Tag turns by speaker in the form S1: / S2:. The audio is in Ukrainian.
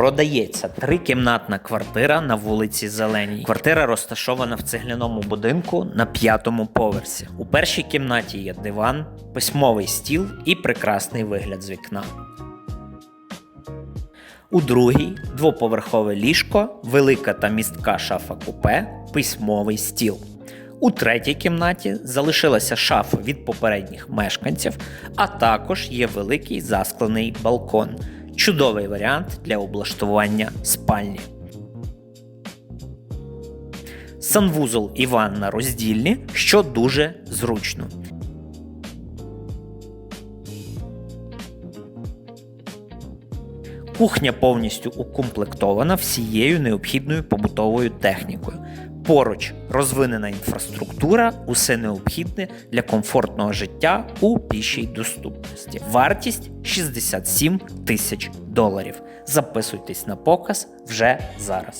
S1: Продається трикімнатна квартира на вулиці Зеленій. Квартира розташована в цегляному будинку на п'ятому поверсі. У першій кімнаті є диван, письмовий стіл і прекрасний вигляд з вікна. У другій двоповерхове ліжко, велика та містка шафа купе, письмовий стіл. У третій кімнаті залишилася шафа від попередніх мешканців, а також є великий засклений балкон. Чудовий варіант для облаштування спальні. Санвузол і ванна роздільні, що дуже зручно. Кухня повністю укомплектована всією необхідною побутовою технікою. Поруч розвинена інфраструктура, усе необхідне для комфортного життя у пішій доступності. Вартість 67 тисяч доларів. Записуйтесь на показ вже зараз.